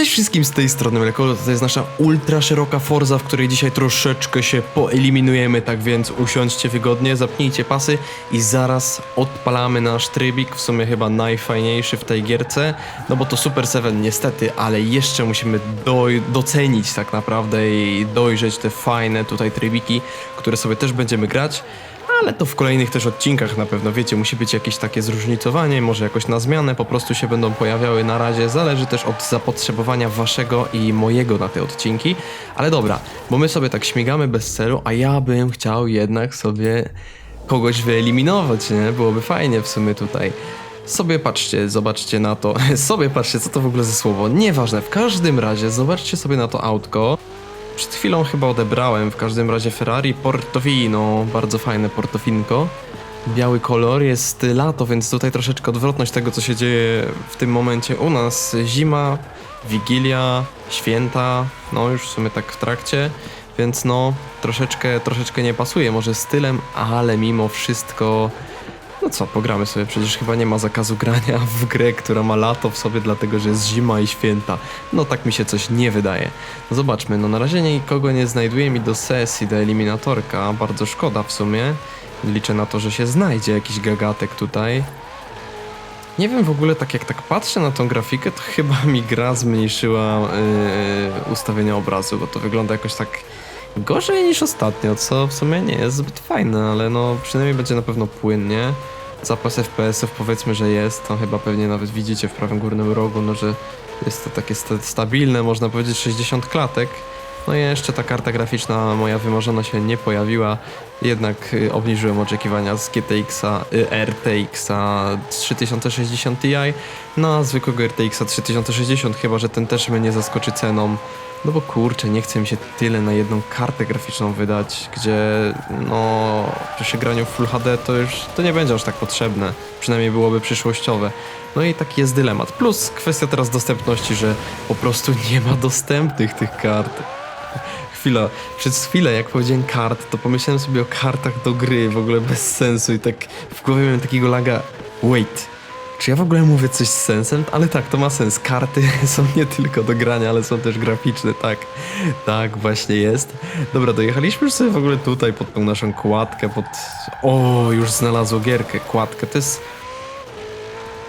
Cześć wszystkim z tej strony Mleko, to jest nasza ultra szeroka Forza, w której dzisiaj troszeczkę się poeliminujemy, tak więc usiądźcie wygodnie, zapnijcie pasy i zaraz odpalamy nasz trybik, w sumie chyba najfajniejszy w tej gierce, no bo to Super 7 niestety, ale jeszcze musimy docenić tak naprawdę i dojrzeć te fajne tutaj trybiki, które sobie też będziemy grać. Ale to w kolejnych też odcinkach na pewno, wiecie, musi być jakieś takie zróżnicowanie, może jakoś na zmianę po prostu się będą pojawiały na razie, zależy też od zapotrzebowania waszego i mojego na te odcinki, ale dobra, bo my sobie tak śmigamy bez celu, a ja bym chciał jednak sobie kogoś wyeliminować, nie? Byłoby fajnie w sumie tutaj. Sobie patrzcie, zobaczcie na to, sobie patrzcie, co to w ogóle za słowo, nieważne, w każdym razie zobaczcie sobie na to autko, przed chwilą chyba odebrałem, w każdym razie Ferrari Portofino, bardzo fajne Portofinko. Biały kolor, jest lato, więc tutaj troszeczkę odwrotność tego, co się dzieje w tym momencie u nas. Zima, Wigilia, święta, no już w sumie tak w trakcie, więc no troszeczkę, troszeczkę nie pasuje może stylem, ale mimo wszystko no co, pogramy sobie, przecież chyba nie ma zakazu grania w grę, która ma lato w sobie, dlatego że jest zima i święta. No tak mi się coś nie wydaje. No zobaczmy, no na razie nikogo nie znajduje mi do sesji, do eliminatorka, bardzo szkoda w sumie. Liczę na to, że się znajdzie jakiś gagatek tutaj. Nie wiem w ogóle, tak jak tak patrzę na tą grafikę, to chyba mi gra zmniejszyła yy, ustawienia obrazu, bo to wygląda jakoś tak gorzej niż ostatnio, co w sumie nie jest zbyt fajne, ale no przynajmniej będzie na pewno płynnie. Zapas FPS-ów powiedzmy, że jest, to chyba pewnie nawet widzicie w prawym górnym rogu, no że jest to takie sta stabilne, można powiedzieć 60 klatek. No i jeszcze ta karta graficzna moja wymarzona się nie pojawiła, jednak y, obniżyłem oczekiwania z GTX-a, RTX-a 3060 Ti na zwykłego RTX-a 3060, chyba że ten też mnie zaskoczy ceną. No bo kurczę, nie chce mi się tyle na jedną kartę graficzną wydać, gdzie no przy graniu Full HD to już to nie będzie aż tak potrzebne, przynajmniej byłoby przyszłościowe. No i taki jest dylemat. Plus kwestia teraz dostępności, że po prostu nie ma dostępnych tych kart. Chwila, przez chwilę jak powiedziałem kart, to pomyślałem sobie o kartach do gry, w ogóle bez sensu i tak w głowie miałem takiego laga, wait, czy ja w ogóle mówię coś z sensem? Ale tak, to ma sens. Karty są nie tylko do grania, ale są też graficzne, tak. Tak, właśnie jest. Dobra, dojechaliśmy już sobie w ogóle tutaj pod tą naszą kładkę, pod... O, już znalazło gierkę, kładkę. To jest...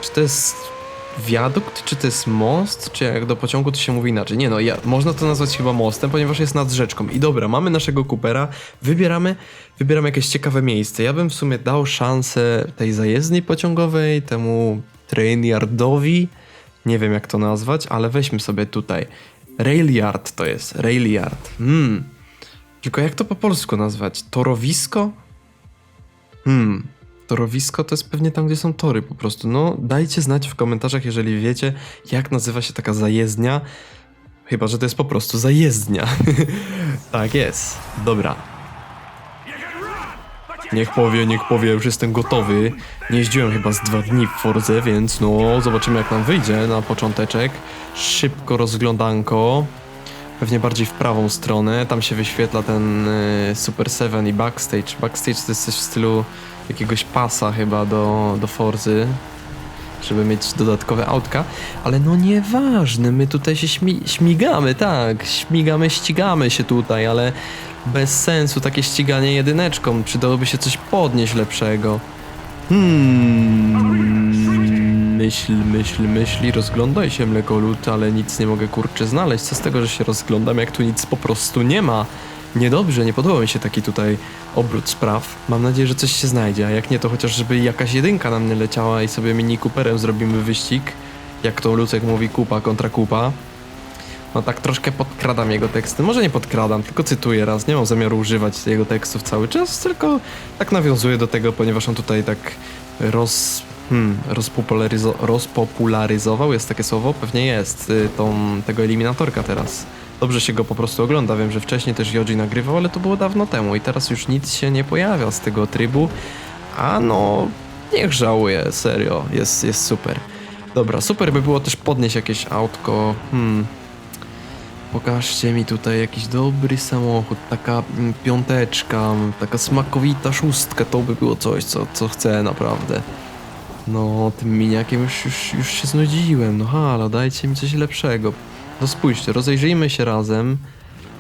Czy to jest wiadukt, czy to jest most, czy jak do pociągu to się mówi inaczej? Nie no, ja, można to nazwać chyba mostem, ponieważ jest nad rzeczką. I dobra, mamy naszego Coopera, wybieramy, wybieramy jakieś ciekawe miejsce. Ja bym w sumie dał szansę tej zajezdni pociągowej, temu train yardowi, nie wiem jak to nazwać, ale weźmy sobie tutaj. Rail yard to jest, rail yard. Hmm. Tylko jak to po polsku nazwać? Torowisko? Hmm. Torowisko to jest pewnie tam, gdzie są tory po prostu. No, dajcie znać w komentarzach, jeżeli wiecie, jak nazywa się taka zajezdnia. Chyba, że to jest po prostu zajezdnia. tak jest. Dobra. Niech powie, niech powie, już jestem gotowy. Nie jeździłem chyba z dwa dni w Forze, więc no, zobaczymy jak nam wyjdzie na począteczek. Szybko rozglądanko. Pewnie bardziej w prawą stronę. Tam się wyświetla ten y, Super 7 i Backstage. Backstage to jest coś w stylu jakiegoś pasa chyba do, do Forzy, żeby mieć dodatkowe autka, ale no nieważne, my tutaj się śmi śmigamy, tak, śmigamy, ścigamy się tutaj, ale bez sensu takie ściganie jedyneczką, przydałoby się coś podnieść lepszego. Hmm, myśl, myśl, myśli, rozglądaj się mlekolut, ale nic nie mogę kurczę znaleźć, co z tego, że się rozglądam, jak tu nic po prostu nie ma. Niedobrze, nie podoba mi się taki tutaj obrót spraw. Mam nadzieję, że coś się znajdzie, a jak nie, to chociaż żeby jakaś jedynka nam nie leciała i sobie mini Cooperem zrobimy wyścig. Jak to Lucek mówi, kupa kontra kupa. No tak troszkę podkradam jego teksty. Może nie podkradam, tylko cytuję raz. Nie mam zamiaru używać jego tekstów cały czas, tylko tak nawiązuję do tego, ponieważ on tutaj tak roz... Hmm, rozpopularyzo rozpopularyzował, jest takie słowo? Pewnie jest, y, tą, tego eliminatorka teraz dobrze się go po prostu ogląda. Wiem, że wcześniej też Yoji nagrywał, ale to było dawno temu i teraz już nic się nie pojawia z tego trybu. A no, niech żałuje, serio, jest, jest super. Dobra, super by było też podnieść jakieś autko. Hmm. Pokażcie mi tutaj jakiś dobry samochód, taka mm, piąteczka, taka smakowita szóstka, to by było coś, co, co chcę naprawdę. No, tym miniakiem już, już, już się znudziłem, no halo, dajcie mi coś lepszego. No spójrzcie, rozejrzyjmy się razem.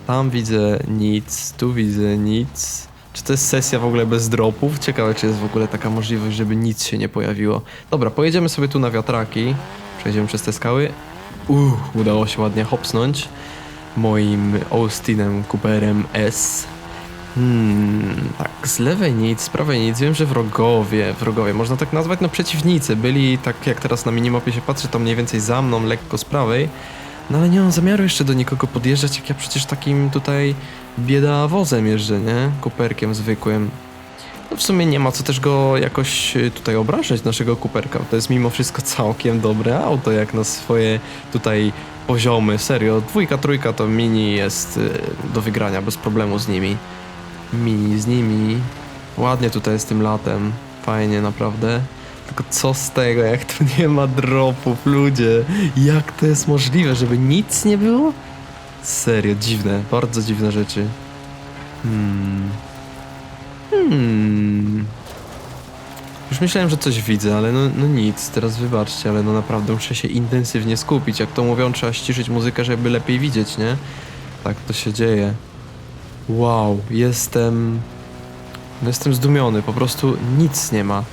Tam widzę nic, tu widzę nic. Czy to jest sesja w ogóle bez dropów? Ciekawe, czy jest w ogóle taka możliwość, żeby nic się nie pojawiło. Dobra, pojedziemy sobie tu na wiatraki. Przejdziemy przez te skały. Uff, udało się ładnie hopsnąć moim Austinem Cooperem S. Hmm, tak, z lewej nic, z prawej nic. Wiem, że wrogowie, wrogowie, można tak nazwać, no przeciwnicy byli, tak jak teraz na minimapie się patrzy, to mniej więcej za mną, lekko z prawej. No ale nie mam zamiaru jeszcze do nikogo podjeżdżać, jak ja przecież takim tutaj bieda wozem jeżdżę, nie? Kuperkiem zwykłym. No w sumie nie ma co też go jakoś y, tutaj obrażać, naszego kuperka. To jest mimo wszystko całkiem dobre auto, jak na swoje tutaj poziomy. Serio, dwójka, trójka to mini jest y, do wygrania, bez problemu z nimi. Mini z nimi. Ładnie tutaj z tym latem. Fajnie, naprawdę. Tylko co z tego, jak tu nie ma dropów, ludzie? Jak to jest możliwe, żeby nic nie było? Serio, dziwne, bardzo dziwne rzeczy. Hmm. Hmm. Już myślałem, że coś widzę, ale no, no nic, teraz wybaczcie, ale no naprawdę muszę się intensywnie skupić. Jak to mówią, trzeba ściszyć muzykę, żeby lepiej widzieć, nie? Tak to się dzieje. Wow, jestem... No jestem zdumiony, po prostu nic nie ma.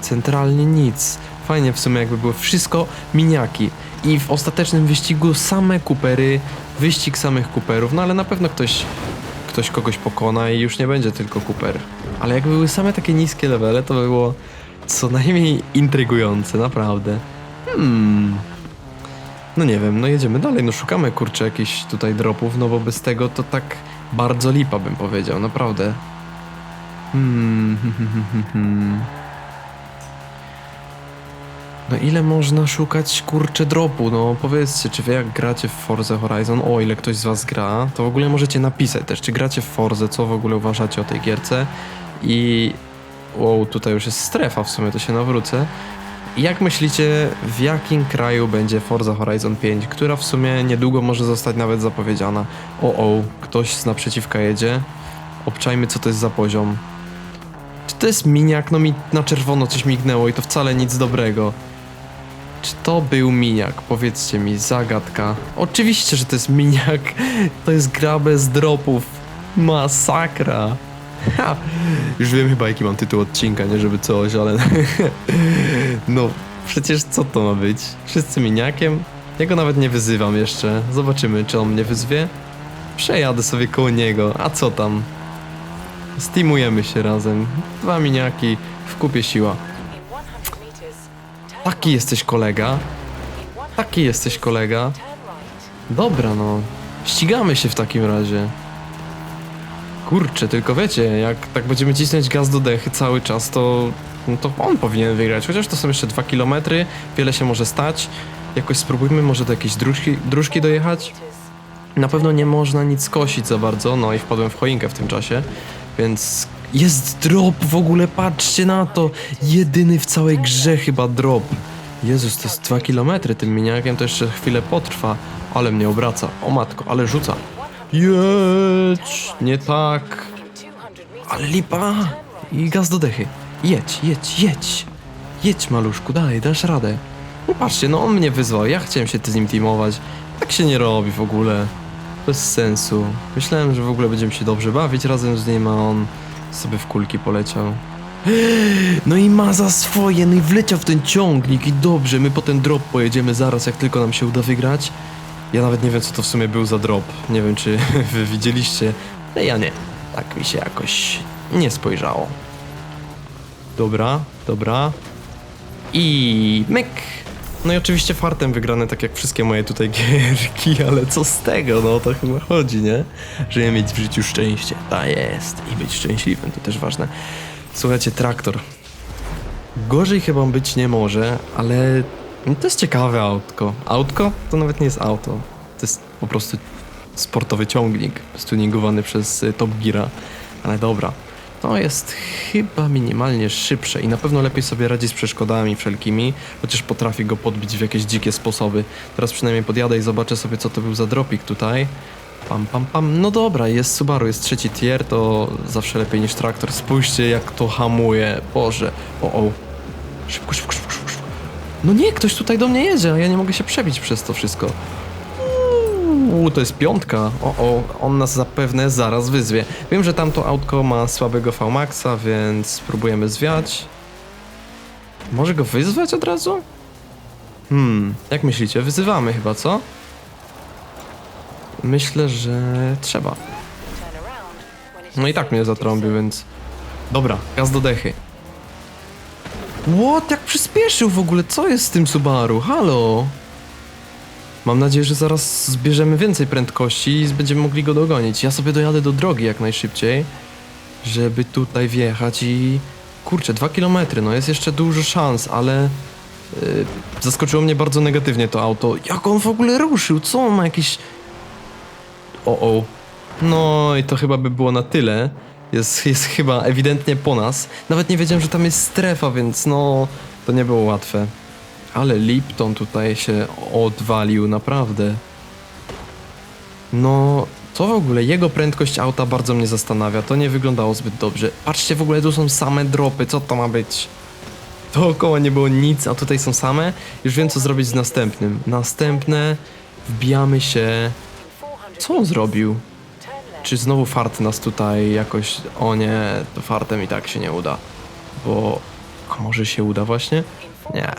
Centralnie nic. Fajnie w sumie jakby było wszystko miniaki. I w ostatecznym wyścigu same kupery, wyścig samych kuperów, no ale na pewno ktoś, ktoś kogoś pokona i już nie będzie tylko kuper. Ale jakby były same takie niskie levele, to by było co najmniej intrygujące, naprawdę. Hmm. No nie wiem, no jedziemy dalej, no szukamy kurczę jakichś tutaj dropów, no bo bez tego to tak bardzo lipa bym powiedział, naprawdę. Hmm, hmm, hmm. No ile można szukać kurczę dropu? No powiedzcie, czy wy jak gracie w Forza Horizon, o ile ktoś z was gra, to w ogóle możecie napisać też, czy gracie w Forze, co w ogóle uważacie o tej gierce i... Wow, tutaj już jest strefa w sumie, to się nawrócę. Jak myślicie, w jakim kraju będzie Forza Horizon 5, która w sumie niedługo może zostać nawet zapowiedziana? O, o, ktoś z naprzeciwka jedzie. Obczajmy, co to jest za poziom. Czy to jest miniak? No mi na czerwono coś mignęło i to wcale nic dobrego. Czy to był miniak? Powiedzcie mi, zagadka. Oczywiście, że to jest miniak. To jest gra bez dropów. Masakra. Ha! Już wiem chyba jaki mam tytuł odcinka, nie żeby coś, ale... no, przecież co to ma być? Wszyscy miniakiem? Ja go nawet nie wyzywam jeszcze. Zobaczymy, czy on mnie wyzwie. Przejadę sobie koło niego, a co tam? Steamujemy się razem. Dwa miniaki, w kupie siła. Taki jesteś kolega. Taki jesteś kolega. Dobra no. Ścigamy się w takim razie. Kurczę, tylko wiecie, jak tak będziemy cisnąć gaz do dechy cały czas, to, no to on powinien wygrać. Chociaż to są jeszcze dwa kilometry, wiele się może stać. Jakoś spróbujmy może do jakiejś dróżki, dróżki dojechać. Na pewno nie można nic skosić za bardzo, no i wpadłem w choinkę w tym czasie, więc jest drop w ogóle, patrzcie na to! Jedyny w całej grze chyba drop. Jezus, to jest 2 km, tym miniakiem to jeszcze chwilę potrwa, ale mnie obraca. O matko, ale rzuca. Jedź, nie tak. Ale lipa. I gaz do dechy. Jedź, jedź, jedź. Jedź maluszku, daj, dasz radę. No patrzcie, no on mnie wyzwał, ja chciałem się z nim teamować. Tak się nie robi w ogóle. Bez sensu. Myślałem, że w ogóle będziemy się dobrze bawić razem z nim, a on sobie w kulki poleciał. No i ma za swoje, no i wleciał w ten ciągnik i dobrze, my po ten drop pojedziemy zaraz, jak tylko nam się uda wygrać. Ja nawet nie wiem, co to w sumie był za drop. Nie wiem, czy wy widzieliście, ale ja nie. Tak mi się jakoś nie spojrzało. Dobra, dobra. I myk. No i oczywiście fartem wygrane, tak jak wszystkie moje tutaj gierki, ale co z tego, no o to chyba chodzi, nie? Żeby mieć w życiu szczęście. Ta jest. I być szczęśliwym, to też ważne. Słuchajcie, traktor. Gorzej chyba być nie może, ale no to jest ciekawe autko. Autko? To nawet nie jest auto. To jest po prostu sportowy ciągnik stuningowany przez y, Top Geara. Ale dobra. To jest chyba minimalnie szybsze i na pewno lepiej sobie radzi z przeszkodami wszelkimi, chociaż potrafi go podbić w jakieś dzikie sposoby. Teraz przynajmniej podjadę i zobaczę sobie, co to był za dropik tutaj. Pam, pam, pam. No dobra, jest Subaru, jest trzeci tier, to zawsze lepiej niż traktor. Spójrzcie, jak to hamuje. Boże. O, o. Szybko, szybko, szybko, szybko. No nie, ktoś tutaj do mnie jedzie, ja nie mogę się przebić przez to wszystko. Uuu, to jest piątka. O, o, on nas zapewne zaraz wyzwie. Wiem, że tamto autko ma słabego VMAXa, więc spróbujemy zwiać. Może go wyzwać od razu? Hmm, jak myślicie? Wyzywamy chyba, co? Myślę, że trzeba. No i tak mnie zatrąbił, więc... Dobra, gaz do dechy. What? Jak przyspieszył w ogóle? Co jest z tym Subaru? Halo? Mam nadzieję, że zaraz zbierzemy więcej prędkości i będziemy mogli go dogonić. Ja sobie dojadę do drogi jak najszybciej, żeby tutaj wjechać i... Kurczę, dwa kilometry, no jest jeszcze dużo szans, ale... Yy, zaskoczyło mnie bardzo negatywnie to auto. Jak on w ogóle ruszył? Co on ma jakieś... O, o. No i to chyba by było na tyle. Jest, jest chyba ewidentnie po nas. Nawet nie wiedziałem, że tam jest strefa, więc no... To nie było łatwe. Ale Lipton tutaj się odwalił, naprawdę. No, to w ogóle, jego prędkość auta bardzo mnie zastanawia. To nie wyglądało zbyt dobrze. Patrzcie, w ogóle tu są same dropy, co to ma być? Dookoła nie było nic, a tutaj są same. Już wiem, co zrobić z następnym. Następne, wbijamy się... Co on zrobił? Czy znowu fart nas tutaj jakoś... O nie, to fartem i tak się nie uda. Bo... Może się uda właśnie? Nie.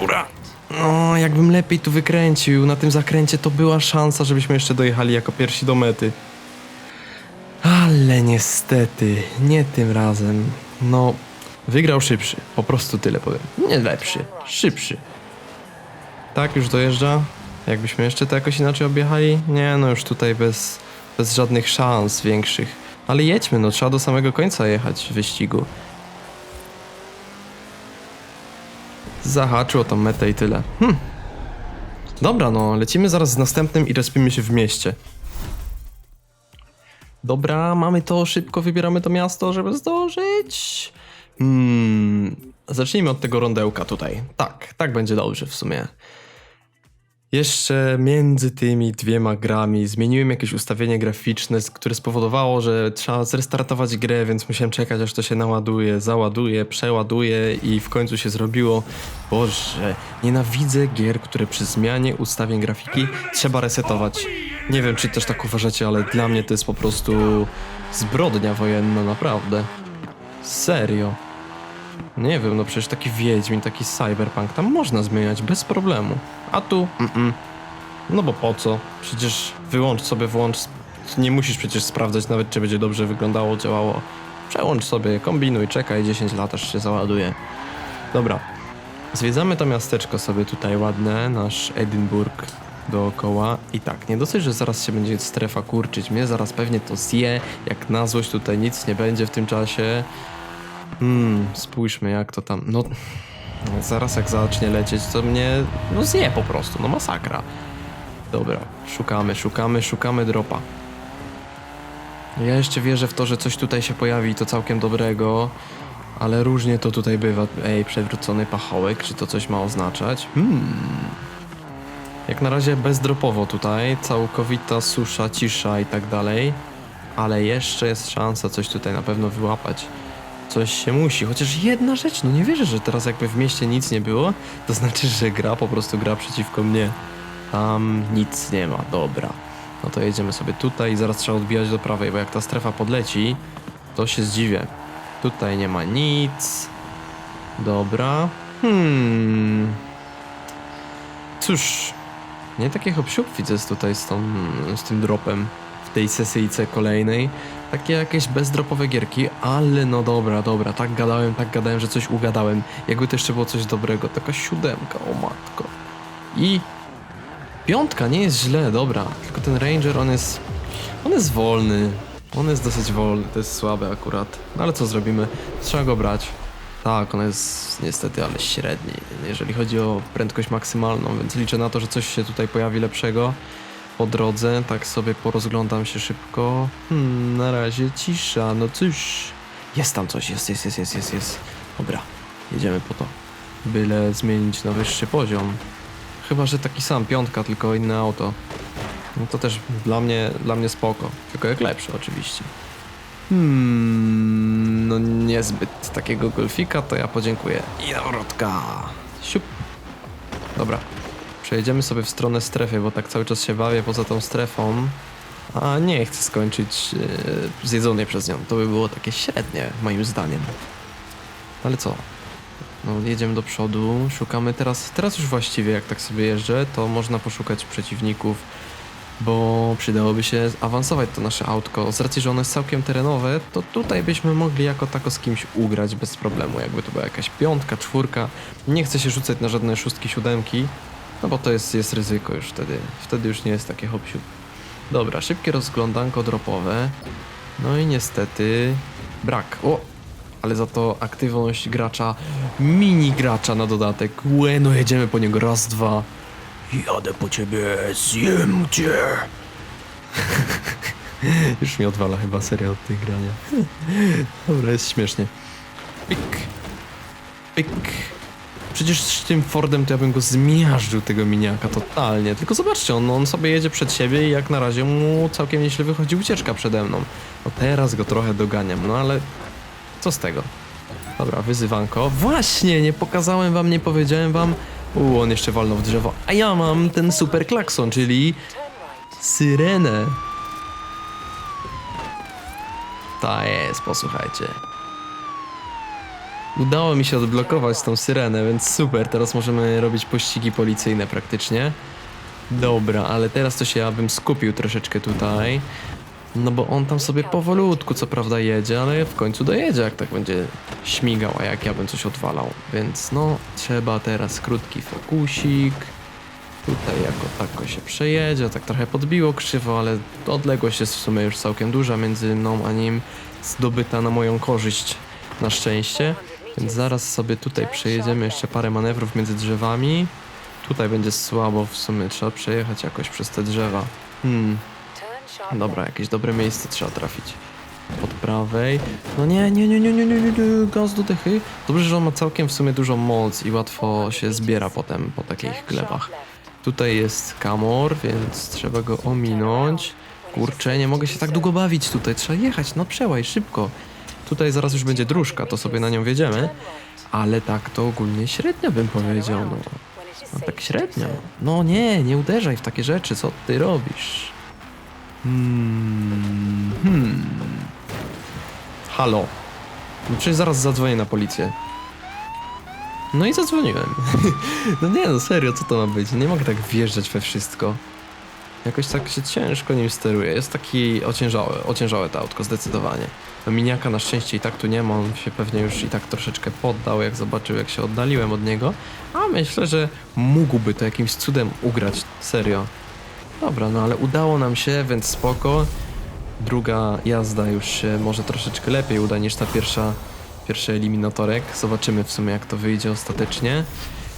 Rura. No, jakbym lepiej tu wykręcił. Na tym zakręcie to była szansa, żebyśmy jeszcze dojechali jako pierwsi do mety. Ale niestety, nie tym razem. No, wygrał szybszy. Po prostu tyle powiem. Nie lepszy, szybszy. Tak, już dojeżdża. Jakbyśmy jeszcze to jakoś inaczej objechali? Nie, no już tutaj bez, bez żadnych szans większych. Ale jedźmy, no trzeba do samego końca jechać w wyścigu. Zahaczył o tą metę i tyle. Hm. Dobra, no, lecimy zaraz z następnym i respimy się w mieście. Dobra, mamy to, szybko wybieramy to miasto, żeby zdążyć. Hmm, zacznijmy od tego rondełka tutaj. Tak, tak będzie dobrze w sumie. Jeszcze między tymi dwiema grami zmieniłem jakieś ustawienie graficzne, które spowodowało, że trzeba zrestartować grę, więc musiałem czekać aż to się naładuje, załaduje, przeładuje i w końcu się zrobiło. Boże, nienawidzę gier, które przy zmianie ustawień grafiki trzeba resetować. Nie wiem, czy też tak uważacie, ale dla mnie to jest po prostu zbrodnia wojenna, naprawdę. Serio. Nie wiem, no przecież taki Wiedźmin, taki Cyberpunk, tam można zmieniać bez problemu. A tu, mm-mm. No bo po co? Przecież wyłącz sobie, włącz. Nie musisz przecież sprawdzać nawet, czy będzie dobrze wyglądało, działało. Przełącz sobie, kombinuj, czekaj 10 lat, aż się załaduje. Dobra. Zwiedzamy to miasteczko sobie tutaj ładne, nasz Edynburg dookoła. I tak, nie dosyć, że zaraz się będzie strefa kurczyć mnie, zaraz pewnie to zje. Jak na złość tutaj nic nie będzie w tym czasie. Hmm, spójrzmy jak to tam. No, zaraz jak zacznie lecieć, to mnie no zje po prostu, no masakra. Dobra, szukamy, szukamy, szukamy dropa. Ja jeszcze wierzę w to, że coś tutaj się pojawi i to całkiem dobrego, ale różnie to tutaj bywa. Ej, przewrócony pachołek, czy to coś ma oznaczać? Hmm. Jak na razie bezdropowo tutaj, całkowita susza, cisza i tak dalej, ale jeszcze jest szansa coś tutaj na pewno wyłapać. Coś się musi, chociaż jedna rzecz, no nie wierzę, że teraz jakby w mieście nic nie było, to znaczy, że gra po prostu gra przeciwko mnie. Tam nic nie ma, dobra. No to jedziemy sobie tutaj i zaraz trzeba odbijać do prawej, bo jak ta strefa podleci, to się zdziwię. Tutaj nie ma nic. Dobra. Hmm. Cóż, nie takie hopsiup widzę tutaj z, tą, z tym dropem w tej sesyjce kolejnej. Takie jakieś bezdropowe gierki, ale no dobra, dobra, tak gadałem, tak gadałem, że coś ugadałem. Jakby to jeszcze było coś dobrego, taka siódemka, o matko. I piątka, nie jest źle, dobra, tylko ten Ranger, on jest, on jest wolny, on jest dosyć wolny, to jest słabe akurat, no ale co zrobimy, trzeba go brać. Tak, on jest niestety, ale średni, jeżeli chodzi o prędkość maksymalną, więc liczę na to, że coś się tutaj pojawi lepszego po drodze. Tak sobie porozglądam się szybko. Hmm, na razie cisza, no cóż. Jest tam coś, jest, jest, jest, jest, jest, jest. Dobra, jedziemy po to. Byle zmienić na wyższy poziom. Chyba, że taki sam, piątka, tylko inne auto. No to też dla mnie, dla mnie spoko. Tylko jak lepsze oczywiście. Hmm, no niezbyt takiego golfika, to ja podziękuję. I nawrotka. Siup. Dobra. Przejedziemy sobie w stronę strefy, bo tak cały czas się bawię poza tą strefą. A nie chcę skończyć yy, zjedzonej przez nią. To by było takie średnie, moim zdaniem. Ale co? No, jedziemy do przodu, szukamy teraz, teraz już właściwie jak tak sobie jeżdżę, to można poszukać przeciwników, bo przydałoby się awansować to nasze autko. Z racji, że ono jest całkiem terenowe, to tutaj byśmy mogli jako tako z kimś ugrać bez problemu, jakby to była jakaś piątka, czwórka. Nie chcę się rzucać na żadne szóstki, siódemki, no bo to jest, jest ryzyko już wtedy, wtedy już nie jest takie hop siup. Dobra, szybkie rozglądanko dropowe. No i niestety brak. O! Ale za to aktywność gracza, mini gracza na dodatek. Łe, no jedziemy po niego raz, dwa. Jadę po ciebie, zjem cię. Już mi odwala chyba seria od tych grania. Dobra, jest śmiesznie. Pik. Pik. Przecież z tym Fordem to ja bym go zmiażdżył, tego miniaka, totalnie. Tylko zobaczcie, on, on sobie jedzie przed siebie i jak na razie mu całkiem nieźle wychodzi ucieczka przede mną. No teraz go trochę doganiam, no ale co z tego? Dobra, wyzywanko. Właśnie, nie pokazałem wam, nie powiedziałem wam. U, on jeszcze walnął w drzewo. A ja mam ten super klakson, czyli syrenę. Ta jest, posłuchajcie. Udało mi się odblokować tą syrenę, więc super. Teraz możemy robić pościgi policyjne praktycznie. Dobra, ale teraz to się ja bym skupił troszeczkę tutaj. No bo on tam sobie powolutku co prawda jedzie, ale w końcu dojedzie jak tak będzie śmigał, a jak ja bym coś odwalał. Więc no, trzeba teraz krótki fokusik. Tutaj jako tako się przejedzie, tak trochę podbiło krzywo, ale odległość jest w sumie już całkiem duża między mną a nim, zdobyta na moją korzyść na szczęście. Więc zaraz sobie tutaj przejedziemy jeszcze parę manewrów między drzewami. Tutaj będzie słabo w sumie, trzeba przejechać jakoś przez te drzewa. Hmm. Dobra, jakieś dobre miejsce trzeba trafić. Pod prawej. No nie, nie, nie, nie, nie, nie, nie, nie. gaz do dychy. Dobrze, że on ma całkiem w sumie dużo moc i łatwo się zbiera potem po takich glebach. Tutaj jest kamor, więc trzeba go ominąć. Kurczę, nie mogę się tak długo bawić tutaj, trzeba jechać, no przełaj, szybko. Tutaj zaraz już będzie dróżka, to sobie na nią wjedziemy. Ale tak to ogólnie średnio bym powiedział, no. No tak średnio. No nie, nie uderzaj w takie rzeczy, co ty robisz? Hmm, hmm. Halo. No przecież zaraz zadzwonię na policję. No i zadzwoniłem. no nie no, serio, co to ma być? Nie mogę tak wjeżdżać we wszystko. Jakoś tak się ciężko nim steruje. Jest taki ociężałe, ociężałe to autko, zdecydowanie. No miniaka na szczęście i tak tu nie ma, on się pewnie już i tak troszeczkę poddał, jak zobaczył, jak się oddaliłem od niego. A myślę, że mógłby to jakimś cudem ugrać, serio. Dobra, no ale udało nam się, więc spoko. Druga jazda już się może troszeczkę lepiej uda niż ta pierwsza, pierwszy eliminatorek. Zobaczymy w sumie jak to wyjdzie ostatecznie.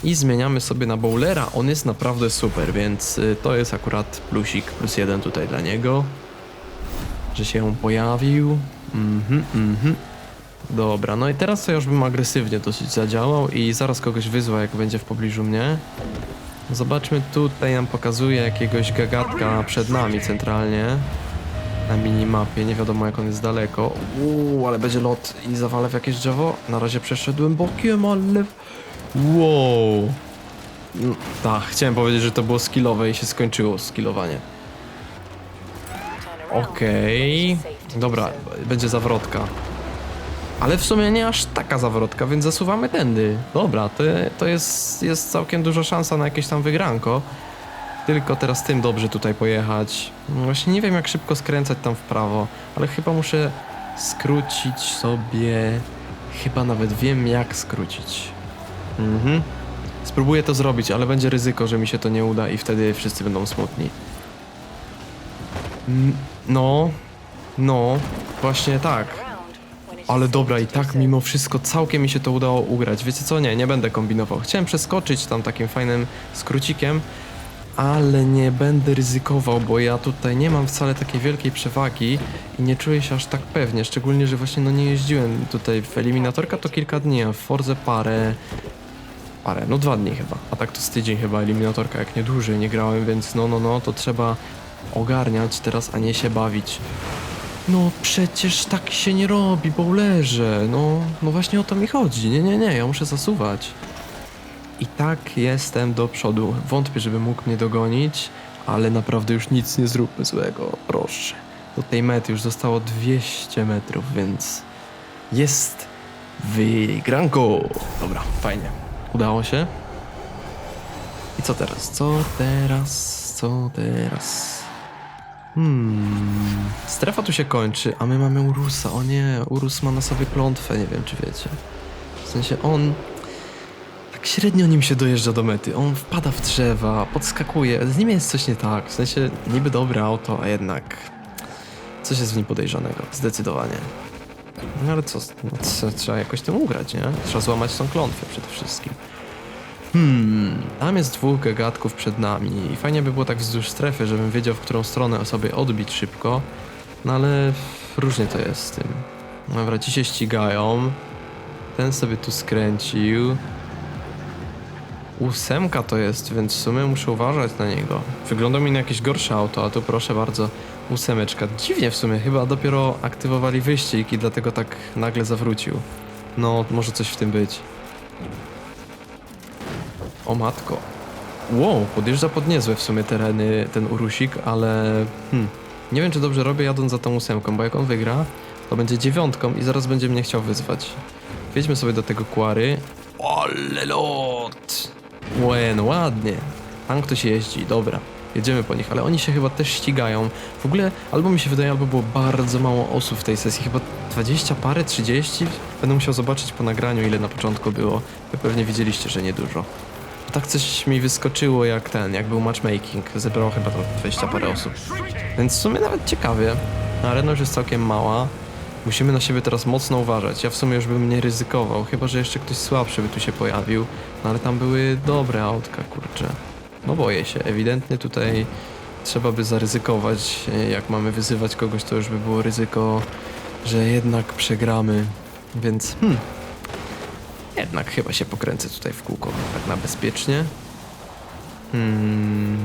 I zmieniamy sobie na bowlera. On jest naprawdę super, więc y, to jest akurat plusik, plus jeden tutaj dla niego. Że się pojawił. Mhm, mhm. Dobra, no i teraz to ja już bym agresywnie dosyć zadziałał i zaraz kogoś wyzwa, jak będzie w pobliżu mnie. Zobaczmy, tutaj nam pokazuje jakiegoś gagatka przed nami centralnie. Na minimapie, nie wiadomo jak on jest daleko. Uuu, ale będzie lot i zawalę w jakieś drzewo. Na razie przeszedłem bokiem, ale... Wow. Mm, Tak, chciałem powiedzieć, że to było skillowe i się skończyło skillowanie. Okej. Dobra, będzie zawrotka. Ale w sumie nie aż taka zawrotka, więc zasuwamy tędy. Dobra, to, to jest, jest całkiem duża szansa na jakieś tam wygranko. Tylko teraz tym dobrze tutaj pojechać. Właśnie nie wiem jak szybko skręcać tam w prawo, ale chyba muszę skrócić sobie... Chyba nawet wiem jak skrócić. Mhm. Spróbuję to zrobić, ale będzie ryzyko, że mi się to nie uda i wtedy wszyscy będą smutni. No, no, właśnie tak. Ale dobra, i tak mimo wszystko całkiem mi się to udało ugrać. Wiecie co? Nie, nie będę kombinował. Chciałem przeskoczyć tam takim fajnym skrócikiem, ale nie będę ryzykował, bo ja tutaj nie mam wcale takiej wielkiej przewagi i nie czuję się aż tak pewnie. Szczególnie, że właśnie no nie jeździłem tutaj w eliminatorka to kilka dni, a w Forze parę. Parę, no dwa dni chyba. A tak to z tydzień chyba eliminatorka, jak nie dłużej nie grałem, więc no, no, no, to trzeba ogarniać teraz, a nie się bawić. No przecież tak się nie robi, bowlerze. No, no właśnie o to mi chodzi. Nie, nie, nie, ja muszę zasuwać. i tak jestem do przodu. Wątpię, żeby mógł mnie dogonić, ale naprawdę już nic nie zróbmy złego, proszę. Do tej mety już zostało 200 metrów, więc jest wygranko. Dobra, fajnie. Udało się. I co teraz? Co teraz? Co teraz? Hmm. Strefa tu się kończy, a my mamy Urusa. O nie, Urus ma na sobie klątwę, nie wiem czy wiecie. W sensie on. Tak średnio nim się dojeżdża do mety. On wpada w drzewa, podskakuje. Z nim jest coś nie tak. W sensie niby dobre auto, a jednak. Coś jest w nim podejrzanego. Zdecydowanie. No ale co? No, trzeba jakoś tym ugrać, nie? Trzeba złamać tą klątwę przede wszystkim. Hmm, tam jest dwóch gagatków przed nami i fajnie by było tak wzdłuż strefy, żebym wiedział, w którą stronę sobie odbić szybko. No ale różnie to jest z tym. Dobra, ci się ścigają. Ten sobie tu skręcił. Ósemka to jest, więc w sumie muszę uważać na niego. Wygląda mi na jakieś gorsze auto, a tu proszę bardzo, ósemeczka. Dziwnie w sumie, chyba dopiero aktywowali wyścig i dlatego tak nagle zawrócił. No, może coś w tym być. O matko. Wow, podjeżdża pod niezłe w sumie tereny ten Urusik, ale hmm, nie wiem czy dobrze robię jadąc za tą ósemką, bo jak on wygra, to będzie dziewiątką i zaraz będzie mnie chciał wyzwać. Wjedźmy sobie do tego Quarry. Ale lot! Łen, ładnie. Tam ktoś jeździ, dobra. Jedziemy po nich, ale oni się chyba też ścigają. W ogóle albo mi się wydaje, albo było bardzo mało osób w tej sesji, chyba 20 parę, 30. Będę musiał zobaczyć po nagraniu, ile na początku było. Wy pewnie widzieliście, że niedużo. Tak coś mi wyskoczyło jak ten, jak był matchmaking. Zebrało chyba to 20 parę osób. Więc w sumie nawet ciekawie. Arena już jest całkiem mała. Musimy na siebie teraz mocno uważać. Ja w sumie już bym nie ryzykował, chyba że jeszcze ktoś słabszy by tu się pojawił. No ale tam były dobre autka, kurczę. No boję się, ewidentnie tutaj trzeba by zaryzykować. Jak mamy wyzywać kogoś, to już by było ryzyko, że jednak przegramy. Więc hmm, jednak chyba się pokręcę tutaj w kółko, tak na bezpiecznie. Hmm.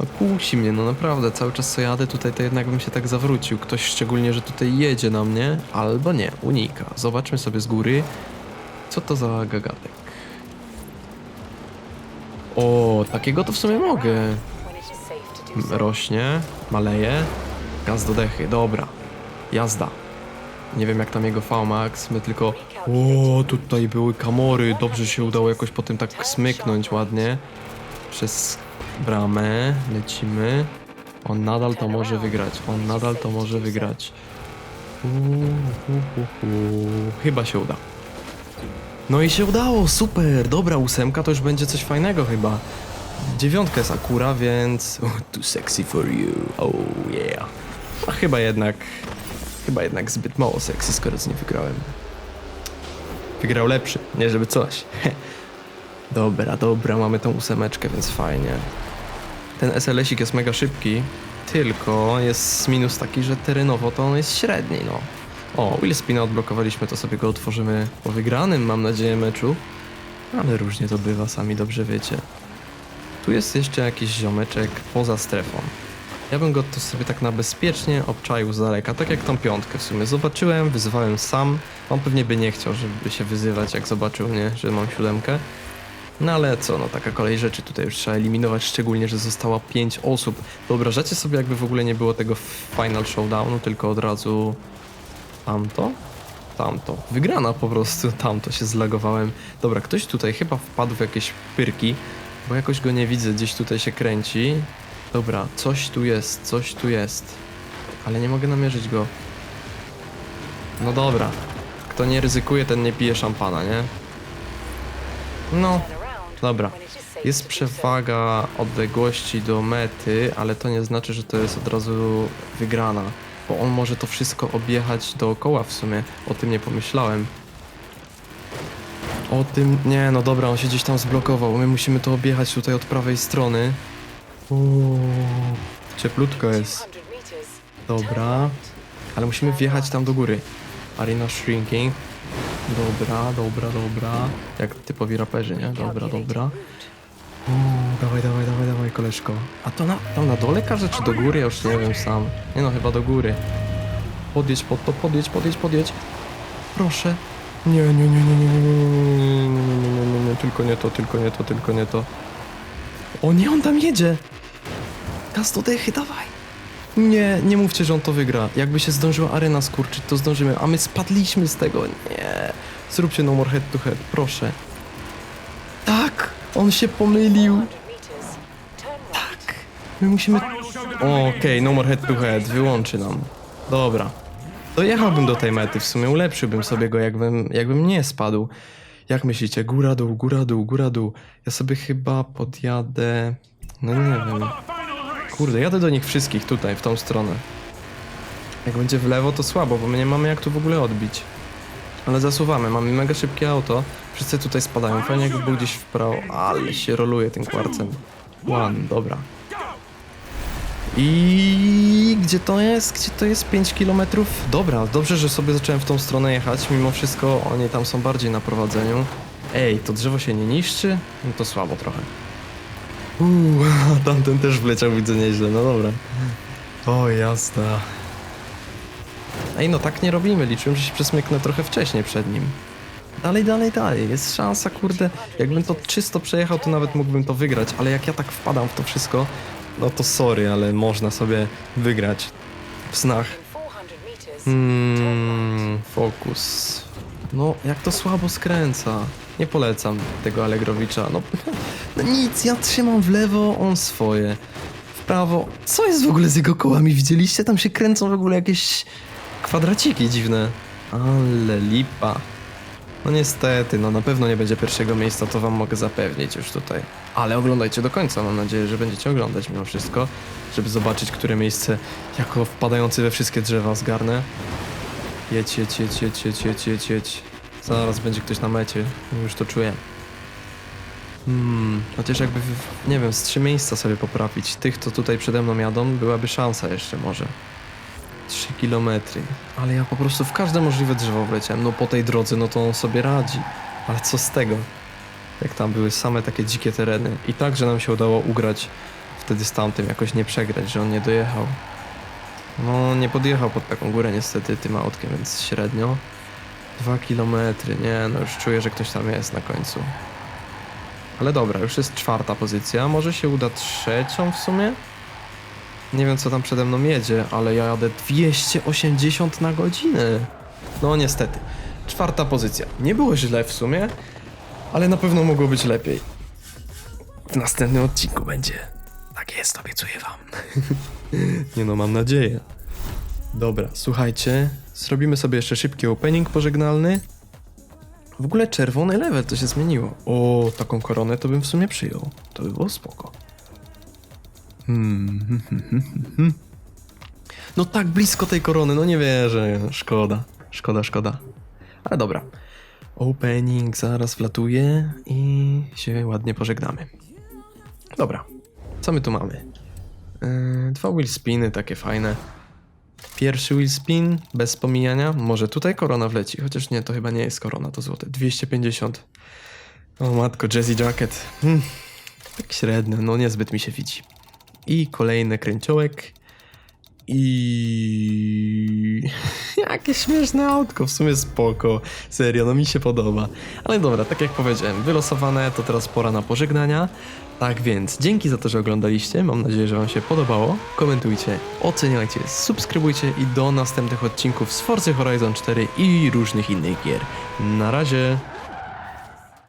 No kusi mnie, no naprawdę, cały czas co jadę tutaj, to jednak bym się tak zawrócił. Ktoś szczególnie, że tutaj jedzie na mnie, albo nie, unika. Zobaczmy sobie z góry, co to za gagatek. O, takiego to w sumie mogę. Rośnie, maleje, gaz do dechy, dobra. Jazda. Nie wiem jak tam jego VMAX, my tylko... O, tutaj były kamory, dobrze się udało jakoś po tym tak smyknąć ładnie. Przez bramę lecimy. On nadal to może wygrać, on nadal to może wygrać. Chyba się uda. No i się udało, super, dobra ósemka to już będzie coś fajnego chyba. Dziewiątka jest akura, więc... Oh, too sexy for you, oh yeah. A chyba jednak... Chyba jednak zbyt mało sexy, skoro z nie wygrałem. Wygrał lepszy, nie żeby coś. dobra, dobra, mamy tą ósemeczkę, więc fajnie. Ten SLS-ik jest mega szybki, tylko jest minus taki, że terenowo to on jest średni, no. O, Will Spina odblokowaliśmy, to sobie go otworzymy po wygranym, mam nadzieję, meczu. Ale różnie to bywa, sami dobrze wiecie. Tu jest jeszcze jakiś ziomeczek poza strefą. Ja bym go tu sobie tak na bezpiecznie obczaił z daleka, tak jak tą piątkę w sumie. Zobaczyłem, wyzwałem sam. On pewnie by nie chciał, żeby się wyzywać, jak zobaczył mnie, że mam siódemkę. No ale co, no taka kolej rzeczy tutaj już trzeba eliminować, szczególnie, że zostało 5 osób. Wyobrażacie sobie, jakby w ogóle nie było tego final showdownu, tylko od razu tamto? Tamto. Wygrana po prostu, tamto się zlagowałem. Dobra, ktoś tutaj chyba wpadł w jakieś pyrki, bo jakoś go nie widzę, gdzieś tutaj się kręci. Dobra, coś tu jest, coś tu jest. Ale nie mogę namierzyć go. No dobra. Kto nie ryzykuje, ten nie pije szampana, nie? No, dobra. Jest przewaga odległości do mety, ale to nie znaczy, że to jest od razu wygrana. Bo on może to wszystko objechać dookoła w sumie. O tym nie pomyślałem. O tym... Nie, no dobra, on się gdzieś tam zblokował. My musimy to objechać tutaj od prawej strony. Uuu, cieplutko jest. 200 meters. Dobra. Ale musimy wjechać tam do góry. Arena Shrinking. Dobra, dobra, dobra. Jak typowi raperzy, nie? Dobra, dobra. Uuu, dawaj, dawaj, dawaj, dawaj, koleżko. A to na, tam na dole każe, czy do góry? Ja już nie wiem sam. Nie no, chyba do góry. Podjedź pod to, podjedź, podjedź, podjedź. Proszę. Nie, nie, nie, nie, nie, nie, nie, nie, nie, nie, nie, nie, tylko nie to, tylko nie to, tylko nie to. O nie, on tam jedzie! Gaz do dechy, dawaj! Nie, nie mówcie, że on to wygra. Jakby się zdążyła arena skurczyć, to zdążymy, a my spadliśmy z tego. Nie. Zróbcie no more head to head, proszę. Tak! On się pomylił. 400 meters. Turn right. Tak. My musimy... Okej, no more head to head, wyłączy nam. Dobra. Dojechałbym do tej mety, w sumie ulepszyłbym sobie go, jakbym, jakbym nie spadł. Jak myślicie? Góra, dół, góra, dół, góra, dół. Ja sobie chyba podjadę... No nie wiem. Kurde, jadę do nich wszystkich tutaj, w tą stronę. Jak będzie w lewo, to słabo, bo my nie mamy jak tu w ogóle odbić. Ale zasuwamy, mamy mega szybkie auto. Wszyscy tutaj spadają. Fajnie jakby był gdzieś w prawo, ale się roluje tym kwarcem. One, dobra. I gdzie to jest? Gdzie to jest? 5 km? Dobra, dobrze, że sobie zacząłem w tą stronę jechać. Mimo wszystko oni tam są bardziej na prowadzeniu. Ej, to drzewo się nie niszczy? No to słabo trochę. Uuu, tamten też wleciał, widzę nieźle, no dobra. O, jasna. Ej, no tak nie robimy, liczyłem, że się przesmyknę trochę wcześniej przed nim. Dalej, dalej, dalej, jest szansa, kurde. Jakbym to czysto przejechał, to nawet mógłbym to wygrać, ale jak ja tak wpadam w to wszystko, no to sorry, ale można sobie wygrać w snach. 400 meters. Turn right. fokus. No, jak to słabo skręca. Nie polecam tego Allegrowicza. No, no nic, ja trzymam w lewo, on swoje. W prawo. Co jest w ogóle z jego kołami? Widzieliście? Tam się kręcą w ogóle jakieś kwadraciki dziwne. Ale lipa. No niestety, no na pewno nie będzie pierwszego miejsca, to wam mogę zapewnić już tutaj. Ale oglądajcie do końca, mam nadzieję, że będziecie oglądać mimo wszystko, żeby zobaczyć, które miejsce jako wpadający we wszystkie drzewa zgarnę. Jedź, jedź, jedź, jedź, jedź, jedź, jedź, jedź. Zaraz będzie ktoś na mecie, już to czuję. Hmm, chociaż jakby, nie wiem, z trzy miejsca sobie poprawić. Tych, co tutaj przede mną jadą, byłaby szansa jeszcze może. 3 kilometry. Ale ja po prostu w każde możliwe drzewo wleciałem. No po tej drodze, no to on sobie radzi. Ale co z tego? Jak tam były same takie dzikie tereny. I tak, że nam się udało ugrać wtedy z tamtym, jakoś nie przegrać, że on nie dojechał. No, nie podjechał pod taką górę niestety tym autkiem, więc średnio. Dwa kilometry, nie, no już czuję, że ktoś tam jest na końcu. Ale dobra, już jest czwarta pozycja, może się uda trzecią w sumie? Nie wiem co tam przede mną jedzie, ale ja jadę 280 na godzinę. No niestety. Czwarta pozycja. Nie było źle w sumie, ale na pewno mogło być lepiej. W następnym odcinku będzie. Tak jest, obiecuję wam. Nie no, mam nadzieję. Dobra, słuchajcie, zrobimy sobie jeszcze szybki opening pożegnalny. W ogóle czerwony level to się zmieniło. O, taką koronę to bym w sumie przyjął. To by było spoko. Hmm. No tak blisko tej korony, no nie wierzę. Szkoda, szkoda, szkoda. Ale dobra. Opening zaraz wlatuje i się ładnie pożegnamy. Dobra, co my tu mamy? Yy, dwa wheel spiny takie fajne. Pierwszy wheel spin bez pomijania. Może tutaj korona wleci, chociaż nie, to chyba nie jest korona, to złote. 250. O matko, Jazzy Jacket. Hmm, tak średnio, no niezbyt mi się widzi. I kolejny kręciołek. I jakie śmieszne autko, w sumie spoko. Serio, no mi się podoba. Ale dobra, tak jak powiedziałem, wylosowane, to teraz pora na pożegnania. Tak więc, dzięki za to, że oglądaliście. Mam nadzieję, że Wam się podobało. Komentujcie, oceniajcie, subskrybujcie i do następnych odcinków z Forza Horizon 4 i różnych innych gier. Na razie.